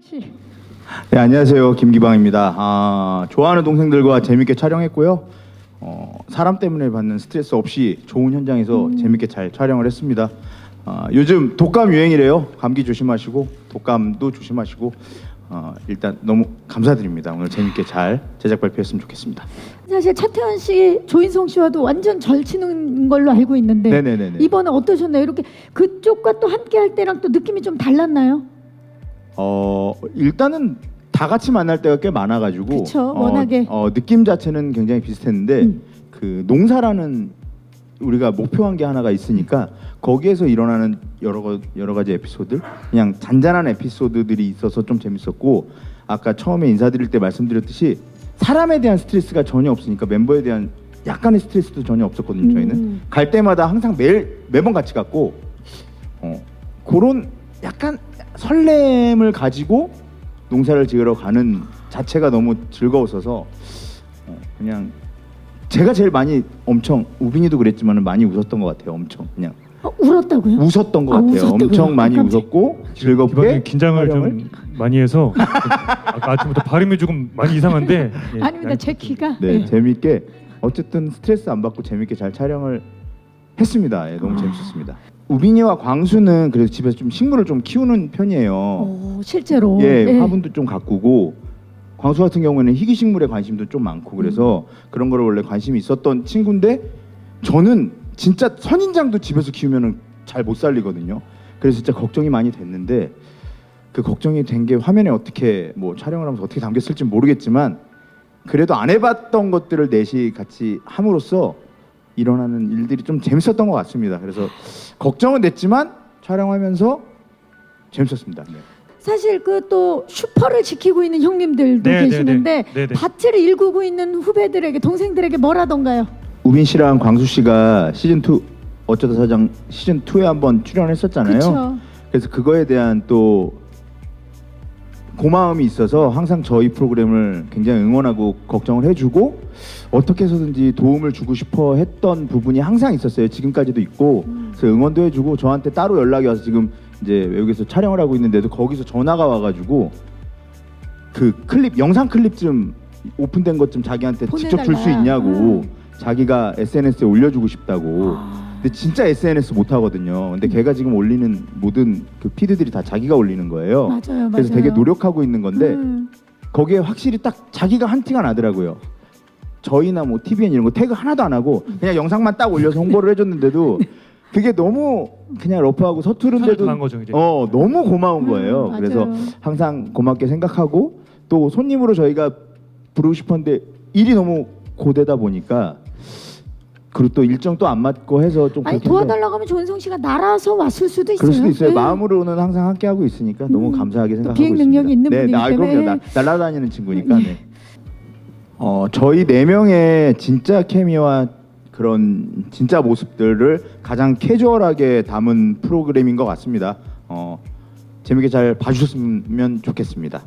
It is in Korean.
씨. 네, 안녕하세요. 김기방입니다. 아, 좋아하는 동생들과 재밌게 촬영했고요. 어, 사람 때문에 받는 스트레스 없이 좋은 현장에서 재밌게 잘 촬영을 했습니다. 아, 요즘 독감 유행이래요. 감기 조심하시고 독감도 조심하시고 어, 일단 너무 감사드립니다. 오늘 재밌게 잘 제작 발표했으면 좋겠습니다. 사실 차태현 씨, 조인성 씨와도 완전 절치는 걸로 알고 있는데 네네네네. 이번에 어떠셨나요? 이렇게 그쪽과 또 함께 할 때랑 또 느낌이 좀 달랐나요? 어 일단은 다 같이 만날 때가 꽤 많아가지고 그쵸, 어, 워낙에. 어, 느낌 자체는 굉장히 비슷했는데 음. 그 농사라는 우리가 목표한 게 하나가 있으니까 거기에서 일어나는 여러 거, 여러 가지 에피소드 그냥 잔잔한 에피소드들이 있어서 좀 재밌었고 아까 처음에 인사드릴 때 말씀드렸듯이 사람에 대한 스트레스가 전혀 없으니까 멤버에 대한 약간의 스트레스도 전혀 없었거든요 저희는 음. 갈 때마다 항상 매일 매번 같이 갔고 어, 그런 약간 설렘을 가지고 농사를 지으러 가는 자체가 너무 즐거웠어서 어, 그냥 제가 제일 많이 엄청 우빈이도 그랬지만 많이 웃었던 것 같아요. 엄청 그냥 어, 울었다고요? 웃었던 것 아, 같아요. 웃었다고요? 엄청 많이 깜짝- 웃었고 즐겁게 긴장을 촬영을 좀 많이 해서 아까 아침부터 발음이 조금 많이 이상한데 예, 아닙니다. 제 키가. 네 예. 재밌게 어쨌든 스트레스 안 받고 재밌게 잘 촬영을 했습니다. 예, 너무 아. 재밌었습니다. 우빈이와 광수는 그래서 집에서 좀 식물을 좀 키우는 편이에요. 어, 실제로. 예, 예. 화분도 좀 가꾸고 광수 같은 경우에는 희귀 식물에 관심도 좀 많고 그래서 그런 거를 원래 관심이 있었던 친구인데 저는 진짜 선인장도 집에서 키우면은 잘 못 살리거든요. 그래서 진짜 걱정이 많이 됐는데 그 걱정이 된 게 화면에 어떻게 뭐 촬영을 하면서 어떻게 담겼을지 모르겠지만 그래도 안 해봤던 것들을 넷이 같이 함으로써 일어나는 일들이 좀 재밌었던 것 같습니다. 그래서 걱정은 됐지만 촬영하면서 재밌었습니다. 네. 사실 그 또 슈퍼를 지키고 있는 형님들도 네, 네, 계시는데 네, 네. 밭을 일구고 있는 후배들에게 동생들에게 뭐라던가요? 우빈 씨랑 광수 씨가 시즌 2 어쩌다 사장 시즌 2에 한번 출연했었잖아요. 그렇죠. 그래서 그거에 대한 또 고마움이 있어서 항상 저희 프로그램을 굉장히 응원하고 걱정을 해주고 어떻게 해서든지 도움을 주고 싶어 했던 부분이 항상 있었어요. 지금까지도 있고 그래서 응원도 해주고 저한테 따로 연락이 와서 지금 이제 외국에서 촬영을 하고 있는데도 거기서 전화가 와가지고 그 클립 영상 클립 좀 오픈된 것 좀 자기한테 직접 줄 수 보내달라. 있냐고 음. 자기가 SNS에 올려주고 싶다고. 아, 근데 진짜 SNS 못 하거든요. 근데 걔가 지금 올리는 모든 그 피드들이 다 자기가 올리는 거예요. 맞아요, 맞아요. 그래서 되게 노력하고 있는 건데 음. 거기에 확실히 딱 자기가 한 티가 나더라고요. 저희나 뭐 TVN 이런 거 태그 하나도 안 하고 그냥 영상만 딱 올려서 홍보를 해줬는데도 그게 너무 그냥 러프하고 서투른데도 거죠, 이제. 어 너무 고마운 음, 거예요. 맞아요. 그래서 항상 고맙게 생각하고 또 손님으로 저희가 부르고 싶었는데 일이 너무 고되다 보니까 그리고 또 일정 또 안 맞고 해서 좀 아니 도와달라고 하면 조은성 씨가 날아서 왔을 수도 있어요. 그럴 수도 있어요. 네. 마음으로는 항상 함께 하고 있으니까 너무 음, 감사하게 또 생각하고 비행 있습니다. 능력이 있는 네, 분이기 나, 그럼요. 때문에. 나, 날아다니는 친구니까. 네. 어, 저희 네 명의 진짜 케미와 그런 진짜 모습들을 가장 캐주얼하게 담은 프로그램인 것 같습니다. 어, 재밌게 잘 봐주셨으면 좋겠습니다.